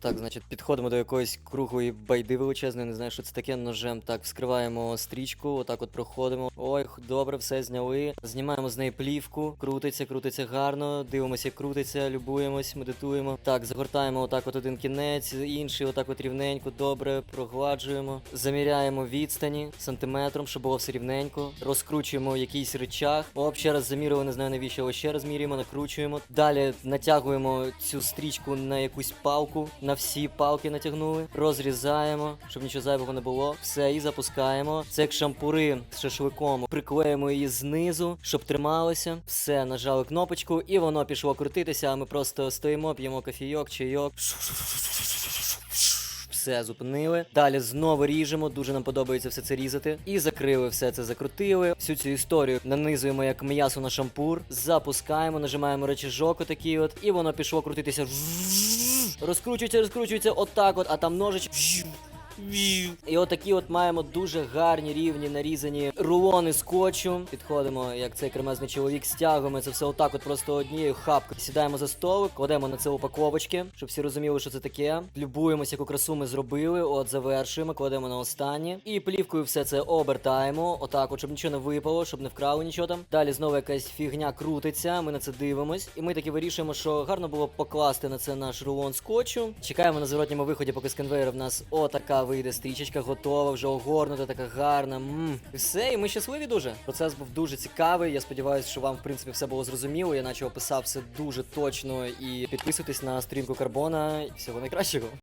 Так, значить, підходимо до якоїсь круглої байди величезної, не знаю, що це таке ножем. Так, вскриваємо стрічку, отак от проходимо. Ой, добре, все зняли. Знімаємо з неї плівку, крутиться, крутиться гарно. Дивимося, як крутиться, любуємось, медитуємо. Так, загортаємо отак от один кінець, інший отак от рівненько, добре, прогладжуємо. Заміряємо відстані сантиметром, щоб було все рівненько. Розкручуємо якийсь речах. Оп, ще раз замірили, не знаю навіщо, але ще раз міряємо, накручуємо. Далі натягуємо цю стрічку на якусь палку. На всі палки натягнули. Розрізаємо, щоб нічого зайвого не було. Все, і запускаємо. Це як шампури з шашликом. Приклеїмо її знизу, щоб трималося. Все, нажали кнопочку, і воно пішло крутитися. А ми просто стоїмо, п'ємо кофійок, чайок. Все зупинили. Далі знову ріжемо. Дуже нам подобається все це різати. І закрили все це, закрутили. Всю цю історію нанизуємо як м'ясо на шампур. Запускаємо, нажимаємо речіжок отакий от, і воно пішло крутитися. Розкручується, розкручується отак от, а там ножич. І отакі от маємо дуже гарні рівні нарізані рулони скотчу. Підходимо, як цей кремезний чоловік, стягуємо це все отак, от просто однією хапкою. Сідаємо за столик, кладемо на це упаковочки, щоб всі розуміли, що це таке. Любуємося, яку красу ми зробили. От завершуємо, кладемо на останнє. І плівкою все це обертаємо. Отак, от, щоб нічого не випало, щоб не вкрали нічого там. Далі знову якась фігня крутиться. Ми на це дивимось. І ми таки вирішуємо, що гарно було покласти на це наш рулон скотчу. Чекаємо на зворотньому виході, поки з конвейера в нас отака вийде стрічечка, готова, вже огорнута, така гарна. Мм. І все, і ми щасливі дуже. Процес був дуже цікавий. Я сподіваюся, що вам, в принципі, все було зрозуміло. Я наче описав все дуже точно. І підписуйтесь на сторінку Карбона. Всього найкращого.